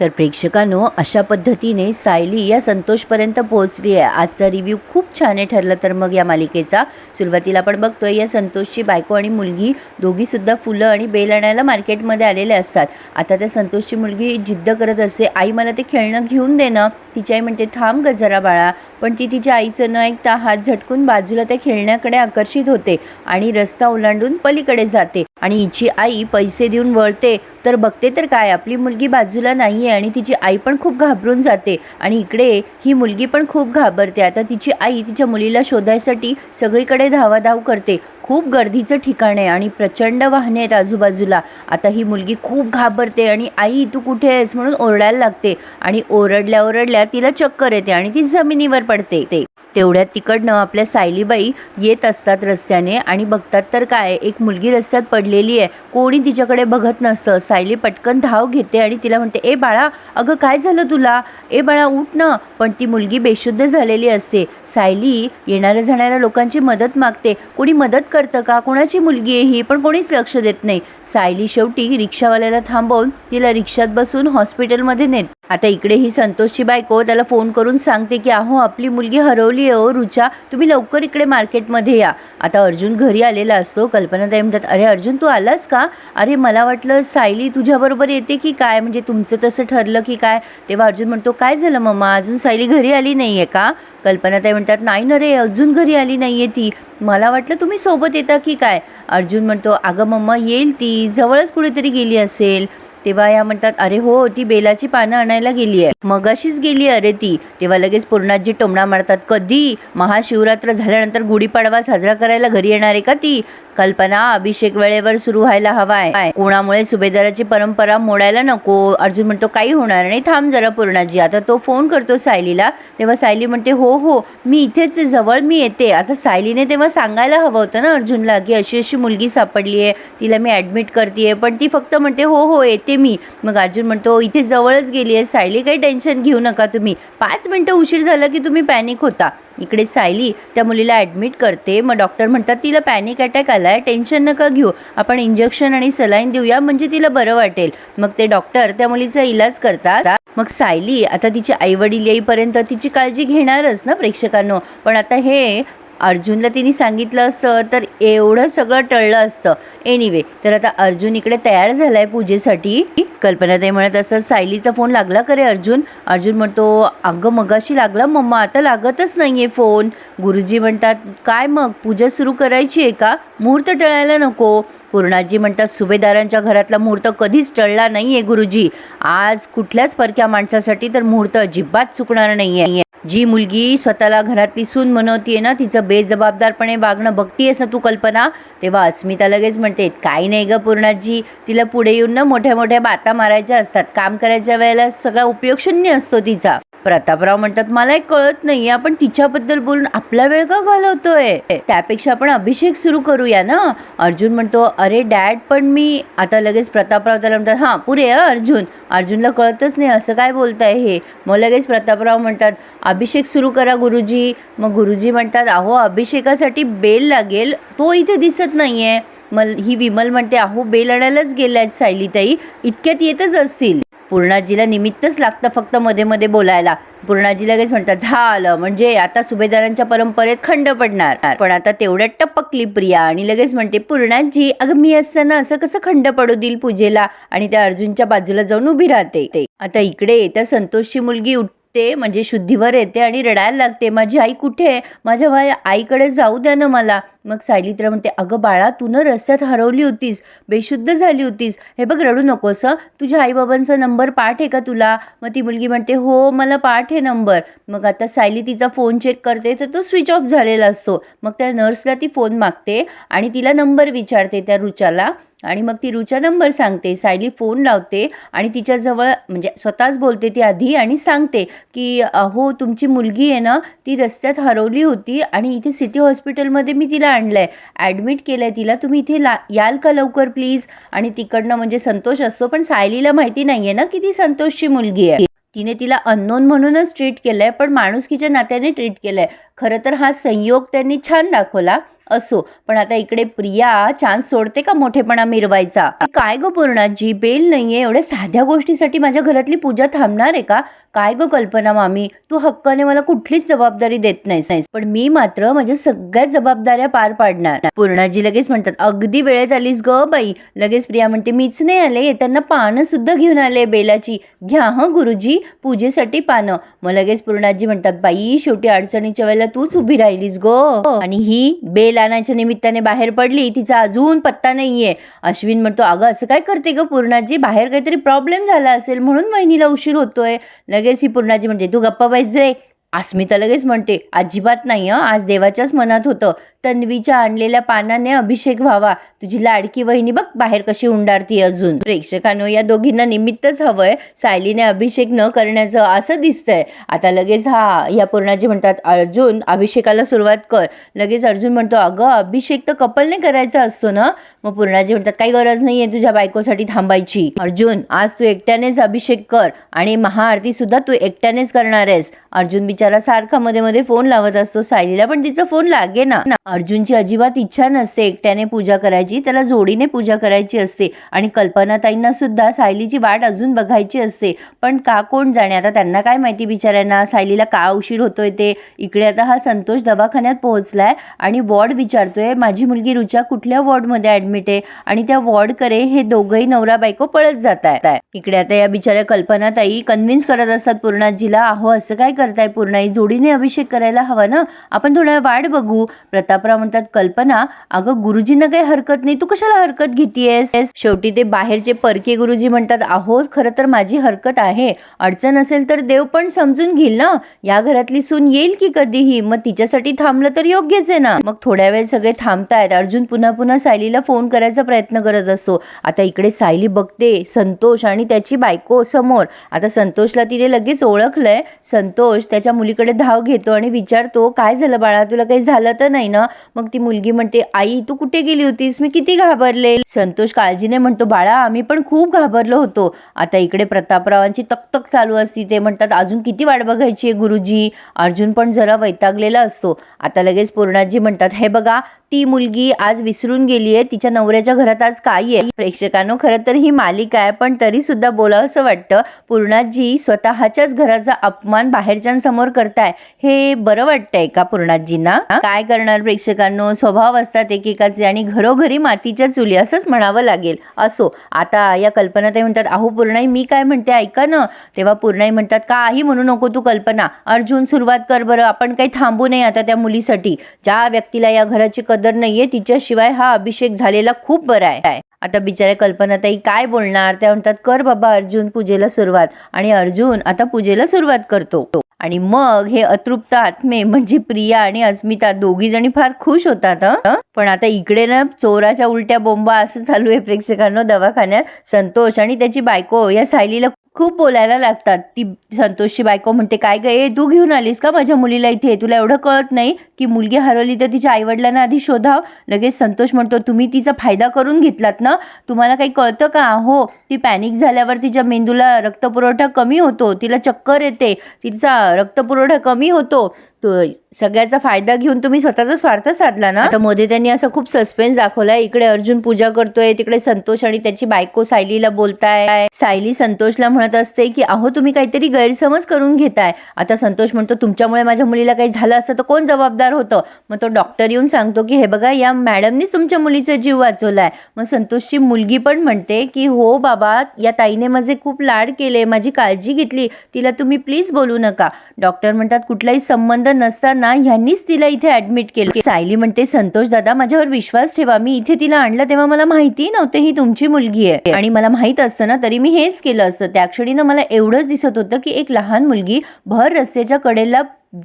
तर प्रेक्षकांनो अशा पद्धतीने सायली या संतोषपर्यंत पोहोचली आहे. आजचा रिव्ह्यू खूप छान आहे ठरलं तर मग या मालिकेचा. सुरुवातीला आपण बघतोय या संतोषची बायको आणि मुलगी दोघीसुद्धा फुलं आणि बेल आणायला मार्केटमध्ये आलेले असतात. आता त्या संतोषची मुलगी जिद्द करत असते आई मला ते खेळणं घेऊन देणं तिची आई म्हणते थांब ग जरा बाळा. पण ती तिच्या आईचं न ऐकता हात झटकून बाजूला त्या खेळण्याकडे आकर्षित होते आणि रस्ता ओलांडून पलीकडे जाते. आणि हिची आई पैसे देऊन वळते तर बघते तर काय आपली मुलगी बाजूला नाही आहे आणि तिची आई पण खूप घाबरून जाते. आणि इकडे ही मुलगी पण खूप घाबरते. आता तिची आई तिच्या मुलीला शोधायसाठी सगळीकडे धावाधाव करते. खूप गर्दीचं ठिकाण आहे आणि प्रचंड वाहने आहेत आजूबाजूला. आता ही मुलगी खूप घाबरते आणि आई तू कुठे आहेस? म्हणून ओरडायला लागते आणि ओरडल्या ओरडल्या तिला चक्कर येते आणि ती जमिनीवर पडते ते. तेवढ्यात तिकडनं आपल्या सायलीबाई येत असतात रस्त्याने आणि बघतात तर काय एक मुलगी रस्त्यात पडलेली आहे कोणी तिच्याकडे बघत नसतं. सायली पटकन धाव घेते आणि तिला म्हणते ए बाळा अगं काय झालं तुला? ए बाळा उठ ना. पण ती मुलगी बेशुद्ध झालेली असते. सायली येणाऱ्या जाणाऱ्या लोकांची मदत मागते. कोणी मदत करतं का? कोणाची मुलगी आहे ही? पण कोणीच लक्ष देत नाही. सायली शेवटी रिक्षावाल्याला थांबवून तिला रिक्षात बसून हॉस्पिटलमध्ये नेत. आता इकडे ही संतोषची बायको त्याला फोन करून सांगते की अहो आपली मुलगी हरवली आहे हो, ओ रुचा तुम्ही लवकर इकडे मार्केटमध्ये या. आता अर्जुन घरी आलेला असतो. कल्पनाताई म्हणतात अरे अर्जुन तू आलास का? अरे मला वाटलं सायली तुझ्याबरोबर येते की काय? म्हणजे तुमचं तसं ठरलं की काय? तेव्हा अर्जुन म्हणतो काय झालं मम्मा? अजून सायली घरी आली नाही आहे का? कल्पनाताई म्हणतात नाही ना रे अजून घरी आली नाही आहे ती. मला वाटलं तुम्ही सोबत येता की काय? अर्जुन म्हणतो अगं मम्मा येईल ती. जवळच कुठेतरी गेली असेल. तेव्हा या म्हणतात अरे हो ती बेलाची पानं आणायला गेली आहे. मगाशीच गेली अरे ती. तेव्हा लगेच पूर्णाजी टोमणा मारतात कधी? महाशिवरात्र झाल्यानंतर गुढीपाडवा साजरा करायला घरी येणार आहे का ती? कल्पना अभिषेक वेळेवर सुरू व्हायला हवाय. कोणामुळे सुभेदाराची परंपरा मोडायला नको? अर्जुन म्हणतो काही होणार नाही थांब जरा पूर्णाजी. आता तो फोन करतो सायलीला. तेव्हा सायली म्हणते हो हो मी इथेच जवळ मी येते. आता सायलीने तेव्हा सांगायला हवं होतं ना अर्जुनला की अशी अशी मुलगी सापडली आहे तिला मी ॲडमिट करते पण ती फक्त म्हणते हो हो येते मी. मग अर्जुन म्हणतो इथे जवळच गेली आहे सायली काही टेन्शन घेऊ नका तुम्ही. पाच मिनटं उशीर झाला की तुम्ही पॅनिक होता. इकडे सायली त्या मुलीला ॲडमिट करते. मग डॉक्टर म्हणतात तिला पॅनिक अटॅक आला आहे टेन्शन नका घेऊ. आपण इंजेक्शन आणि सलाईन देऊया म्हणजे तिला बरं वाटेल. मग ते डॉक्टर त्या मुलीचा इलाज करतात. मग सायली आता तिचे आईवडील येईपर्यंत तिची काळजी घेणारच ना प्रेक्षकांनो. पण आता हे अर्जुनला तिने सांगितलं असतं तर एवढं सगळं टळलं असतं. एनिवे तर आता अर्जुन इकडे तयार झालाय पूजेसाठी. कल्पना ते म्हणत असं सायलीचा फोन लागला करे अर्जुन? अर्जुन म्हणतो अगं मगाशी लागला मम्मा आता लागतच नाही आहे फोन. गुरुजी म्हणतात काय मग पूजा सुरू करायची आहे का? मुहूर्त टळायला नको. पूर्णाजी म्हणतात सुभेदारांच्या घरातला मुहूर्त कधीच टळला नाही आहे गुरुजी. आज कुठल्याच परक्या माणसासाठी तर मुहूर्त अजिबात चुकणार नाही आहे जी मुलगी स्वतःला घरातली सून म्हणवतीये ना तिचं बेजबाबदारपणे वागणं बघतीयस ना तू कल्पना? तेव्हा अस्मिता लगेच म्हणते काही नाही ग पूर्णाजी तिला पुढे येऊन ना मोठ्या मोठ्या बाता मारायच्या असतात. काम करायच्या वेळेला सगळा उपयोग शून्य असतो तिचा. प्रतापराव म्हणतात मला एक कळत नाही आपण तिच्याबद्दल बोलून आपला वेळ का घालवतोय? त्यापेक्षा आपण अभिषेक सुरू करूया ना? अर्जुन म्हणतो अरे डॅड पण मी आता लगेच प्रतापराव त्याला म्हणतात हां पुरे अर्जुन. अर्जुनला कळतच नाही असं काय बोलताय हे? मग लगेच प्रतापराव म्हणतात अभिषेक सुरू करा गुरुजी. मग गुरुजी म्हणतात अहो अभिषेकासाठी बेल लागेल. तो इथे दिसत नाहीये. मल ही विमल म्हणते अहो बेल आणायलाच गेल्या आहेत सायलीताई. इतक्यात येतच असतील. पूर्णाजीला निमित्तच लागतं फक्त मध्ये मध्ये बोलायला. पूर्णाजी लगेच म्हणतात झालं. म्हणजे आता सुभेदारांच्या परंपरेत खंड पडणार. पण आता तेवढ्यात टपकली प्रिया आणि लगेच म्हणते पूर्णाजी अगं मी असताना असं कसं खंड पडू देईल पूजेला? आणि त्या अर्जुनच्या बाजूला जाऊन उभी राहते. ते आता इकडे त्या संतोषची मुलगी उठ ते म्हणजे शुद्धीवर येते आणि रडायला लागते. माझी आई कुठे आहे? माझ्या माझ्या आईकडे जाऊ द्या ना मला. मग सायली तर म्हणते अगं बाळा तू न रस्त्यात हरवली होतीस बेशुद्ध झाली होतीस. हे बघ रडू नकोस तुझ्या आईबाबांचा नंबर पाठ आहे का तुला? मग ती मुलगी म्हणते हो मला पाठ आहे नंबर. मग आता सायली तिचा फोन चेक करते तर तो स्विच ऑफ झालेला असतो. मग त्या नर्सला ती फोन मागते आणि तिला नंबर विचारते त्या रुचाला आणि मग ती रुचा नंबर सांगते सायली फोन लावते आणि तिच्याजवळ म्हणजे स्वतःच बोलते ती आधी आणि सांगते की अहो तुमची मुलगी आहे ना ती रस्त्यात हरवली होती आणि इथे सिटी हॉस्पिटलमध्ये मी तिला आणलं आहे ॲडमिट केलं आहे तिला. तुम्ही इथे ला याल का लवकर प्लीज? आणि तिकडनं म्हणजे संतोष असतो पण सायलीला माहिती नाही आहे ना की ती संतोषची मुलगी आहे. तिने तिला अननोन म्हणूनच ट्रीट केलं आहे पण माणुसकीच्या नात्याने ट्रीट केलं आहे खरं तर हा संयोग त्यांनी छान दाखवला. असो. पण आता इकडे प्रिया चान्स सोडते का मोठेपणा मिरवायचा? काय ग पूर्णाजी? बेल नाहीये. एवढ्या साध्या गोष्टीसाठी माझ्या घरातली पूजा थांबणार आहे का? काय ग कल्पना मामी? तू हक्काने मला कुठलीच जबाबदारी देत नाहीस. पण मी मात्र माझ्या सगळ्या जबाबदाऱ्या पार पाडणार. पूर्णाजी लगेच म्हणतात अगदी वेळेत आलीस ग बाई. लगेच प्रिया म्हणते मीच नाही आले. येताना पानं सुद्धा घेऊन आले बेलाची. घ्या हं गुरुजी. पूजेसाठी पानं. मग लगेच पूर्णाजी म्हणतात बाई शेवटी अडचणीच्या वेळेला तूच उभी राहिलीस ग. आणि ही बेल आणायच्या निमित्ताने बाहेर पडली. तिचा अजून पत्ता नाहीये. अश्विन म्हणतो अगं असं काय करते ग पूर्णाजी? बाहेर काहीतरी प्रॉब्लेम झाला असेल म्हणून वहिनीला उशीर होतोय. लगेच ही पूर्णाजी म्हणते तू गप्पा बैस रे. अस्मिता लगेच म्हणते अजिबात नाही हं. आज देवाच्याच मनात होतं. तन्वीच्या आणलेल्या पानाने अभिषेक व्हावा. तुझी लाडकी वहिनी बघ बाहेर कशी उंडारती अजून. प्रेक्षकांनो या दोघींना निमित्तच हवंय सायलीने अभिषेक न करण्याचं असं दिसतंय. आता लगेच हा या पूर्णाजी म्हणतात अर्जुन अभिषेकाला सुरुवात कर. लगेच अर्जुन म्हणतो अगं अभिषेक तर कपलने करायचा असतो ना. मग पूर्णाजी म्हणतात काही गरज नाहीये तुझ्या बायकोसाठी थांबायची. अर्जुन आज तू एकट्यानेच अभिषेक कर आणि महाआरती सुद्धा तू एकट्यानेच करणार आहेस. अर्जुन बिचारा सारखा मध्ये मध्ये फोन लावत असतो सायलीला पण तिचा फोन लागे ना. अर्जुनची अजिबात इच्छा नसते एकट्याने पूजा करायची त्याला जोडीने पूजा करायची असते आणि कल्पनाताईंना सुद्धा सायलीची वाट अजून बघायची असते. पण का कोण जाणे? आता त्यांना काय माहिती बिचाऱ्यांना? सायलीला का उशीर होतोय ते? इकडे आता हा संतोष दवाखान्यात पोहोचलाय आणि वॉर्ड विचारतोय माझी मुलगी रुचा कुठल्या वॉर्डमध्ये ऍडमिट आहे? आणि त्या वॉर्डकडे हे दोघंही नवरा बायको पळत जात आहे इकडे आता या बिचाऱ्या कल्पनाताई कन्व्हिन्स करत असतात पूर्णाजीला अहो असं काय करताय पूर्ण पूर्णाई जोडीने अभिषेक करायला हवा ना? आपण थोडा वाट बघू. प्रतापराव म्हणतात कल्पना अगं गुरुजींना काही हरकत नाही. तू कशाला हरकत घेतीयेस? शेवटी ते बाहेरचे परके गुरुजी म्हणतात आहो खरं तर माझी हरकत आहे. अडचण असेल तर देव पण समजून घेईल ना? या घरातली सून येईल की कधीही? मग तिच्यासाठी थांबलं तर योग्यच आहे ना? मग थोड्या वेळ सगळे थांबतायत. अर्जुन पुन्हा पुन्हा सायलीला फोन करायचा प्रयत्न करत असतो. आता इकडे सायली बघते. संतोष आणि त्याची बायको समोर. आता संतोषला तिने लगेच ओळखलंय. संतोष त्याच्या मुलीकडे धाव घेतो आणि विचारतो काय झालं बाळा? तुला काही झालं तर नाही ना? मग ती मुलगी म्हणते आई तू कुठे गेली होतीस? मी किती घाबरले. संतोष काळजीने म्हणतो बाळा आम्ही पण खूप घाबरलो होतो. आता इकडे प्रतापरावांची तकतक चालू असती. ते म्हणतात अजून किती वाट बघायची आहे गुरुजी? अर्जुन पण जरा वैतागलेला असतो. आता लगेच पूर्णाजी म्हणतात हे बघा ती मुलगी आज विसरून गेली आहे. तिच्या नवऱ्याच्या घरात आज काय आहे. प्रेक्षकांनो खरं तर ही मालिका आहे पण तरी सुद्धा बोलावं असं वाटतं पूर्णाजी स्वतःच्याच घराचा अपमान बाहेरच्यांसमोर करताय. हे बरं वाटतंय का पूर्णाजींना? काय करणार प्रेक्षकांनो? स्वभाव असतात एकेकाचे आणि घरोघरी मातीच्या चुली असंच म्हणावं लागेल. असो आता या कल्पना ते म्हणतात अहो पूर्णाई मी काय म्हणते? ऐका ना. तेव्हा पूर्णाई म्हणतात काही म्हणू नको तू कल्पना. अर्जुन सुरुवात कर बरं. आपण काही थांबू नये आता त्या मुलीसाठी. ज्या व्यक्तीला या घराची कदर नाहीये तिच्याशिवाय हा अभिषेक झालेला खूप बरा आहे. आता बिचाऱ्या कल्पनाताई काय बोलणार? त्या म्हणतात कर बाबा अर्जुन पूजेला सुरुवात. आणि अर्जुन आता पूजेला सुरुवात करतो. आणि मग हे अतृप्त आत्मे म्हणजे प्रिया आणि अस्मिता दोघी जणी फार खुश होतात पण आता इकडे ना चोराच्या उलट्या बोंबा असं चालू आहे प्रेक्षकांना दवाखान्यात. संतोष आणि त्याची बायको या सायलीला खूप बोलायला लागतात. ती संतोषची बायको म्हणते काय ग ए तू घेऊन आलीस का माझ्या मुलीला इथे? तुला एवढं कळत नाही की मुलगी हरवली तर तिच्या आईवडिलांना आधी शोधाव. लगेच संतोष म्हणतो तुम्ही तिचा फायदा करून घेतलात ना? तुम्हाला काही कळतं का? हो ती पॅनिक झाल्यावर तिच्या मेंदूला रक्तपुरवठा कमी होतो. तिला चक्कर येते. तिचा रक्तपुरवठा कमी होतो. सगळ्याचा फायदा घेऊन तुम्ही स्वतःचा स्वार्थ साधला ना? आता मोदी त्यांनी असं खूप सस्पेन्स दाखवलाय. इकडे अर्जुन पूजा करतोय तिकडे संतोष आणि त्याची बायको सायलीला बोलताय. सायली संतोषला म्हणत असते की अहो तुम्ही काहीतरी गैरसमज करून घेताय. आता संतोष म्हणतो तुमच्यामुळे माझ्या मुलीला काही झालं असतं तर कोण जबाबदार होतं? मग तो डॉक्टर येऊन सांगतो की हे बघा या मॅडमनीच तुमच्या मुलीचा जीव वाचवलाय. मग संतोषची मुलगी पण म्हणते की हो बाबा या ताईने माझे खूप लाड केले माझी काळजी घेतली. तिला तुम्ही प्लीज बोलू नका. डॉक्टर म्हणतात कुठलाही संबंध नसताना ह्यांनीच तिला इथे ऍडमिट केलं. सायली म्हणते संतोष दादा माझ्यावर विश्वास ठेवा. मी इथे तिला आणलं तेव्हा मला माहिती नव्हते ही तुमची मुलगी आहे. आणि मला माहीत असतं ना तरी मी हेच केलं असतं. त्या क्षणी ना मला एवढंच दिसत होतं की एक लहान मुलगी भर रस्त्याच्या कडेला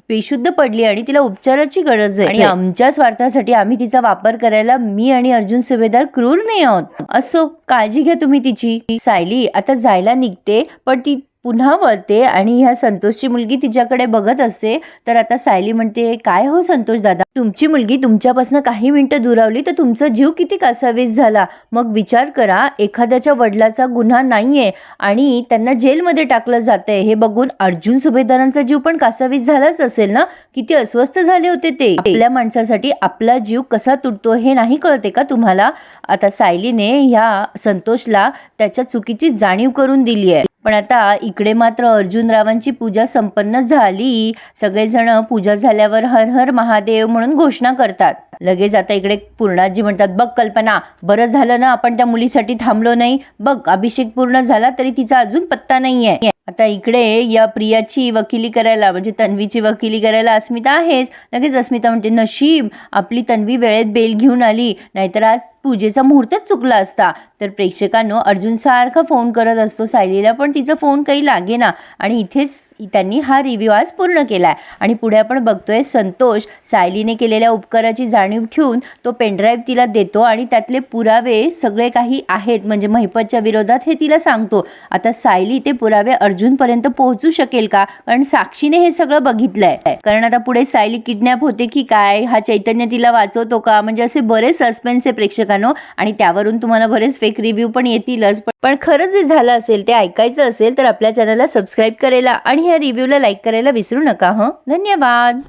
बेशुद्ध पडली आणि तिला उपचाराची गरज आहे. आणि आमच्या स्वार्थासाठी आम्ही तिचा वापर करायला मी आणि अर्जुन सुभेदार क्रूर नाही आहोत. असो काळजी घ्या तुम्ही तिची. सायली आता जायला निघते पण ती पुन्हा वळते आणि ह्या संतोषची मुलगी तिच्याकडे बघत असते. तर आता सायली म्हणते काय हो संतोष दादा? तुमची मुलगी तुमच्यापासून काही मिनिटं दुरावली तर तुमचा जीव किती कासावीस झाला? मग विचार करा एखाद्याच्या वडिलाचा गुन्हा नाहीये आणि त्यांना जेलमध्ये टाकलं जातंय. हे बघून अर्जुन सुभेदारांचा जीव पण कासावीस झालाच असेल ना? किती अस्वस्थ झाले होते ते. आपल्या माणसासाठी आपला जीव कसा तुटतो हे नाही कळते का तुम्हाला? आता सायलीने ह्या संतोषला त्याच्या चुकीची जाणीव करून दिली आहे पण आता इकडे मात्र अर्जुनरावांची पूजा संपन्न झाली. सगळेजण पूजा झाल्यावर हर हर महादेव म्हणून घोषणा करतात. लगेच आता इकडे पूर्णाजी म्हणतात बघ कल्पना बरं झालं ना आपण त्या मुलीसाठी थांबलो नाही? बघ अभिषेक पूर्ण झाला तरी तिचा अजून पत्ता नाही आहे आता इकडे या प्रियाची वकिली करायला म्हणजे तन्वीची वकिली करायला अस्मिता आहेच. लगेच अस्मिता म्हणते नशीब आपली तन्वी वेळेत बेल घेऊन आली. नाहीतर आज पूजेचा मुहूर्तच चुकला असता. तर प्रेक्षकांनो अर्जुन सारखा फोन करत असतो सायलीला पण तिचा फोन काही लागेना. आणि इथेच त्यांनी हा रिव्ह्यू आज पूर्ण केला आहे आणि पुढे आपण बघतोय संतोष सायलीने केलेल्या उपकाराची जाणीव ठेवून तो पेनड्राईव्ह तिला देतो आणि त्यातले पुरावे सगळे काही आहेत. म्हणजे महिपतच्या विरोधात हे तिला सांगतो. आता सायली ते पुरावे अर्जुनपर्यंत पोहोचू शकेल का? कारण साक्षीने हे सगळं बघितलंय. कारण आता पुढे सायली किडनॅप होते की काय? हा चैतन्य तिला वाचवतो का? म्हणजे असे बरेच सस्पेन्स आहे प्रेक्षकांनो. आणि त्यावरून तुम्हाला बरेच फेक रिव्ह्यू पण येतीलच. पण- खरंच जे झालं असेल ते ऐकायचं असेल तर आपल्या चॅनलला सबस्क्राईब करायला आणि ह्या रिव्ह्यूला लाईक करायला विसरू नका हं? धन्यवाद!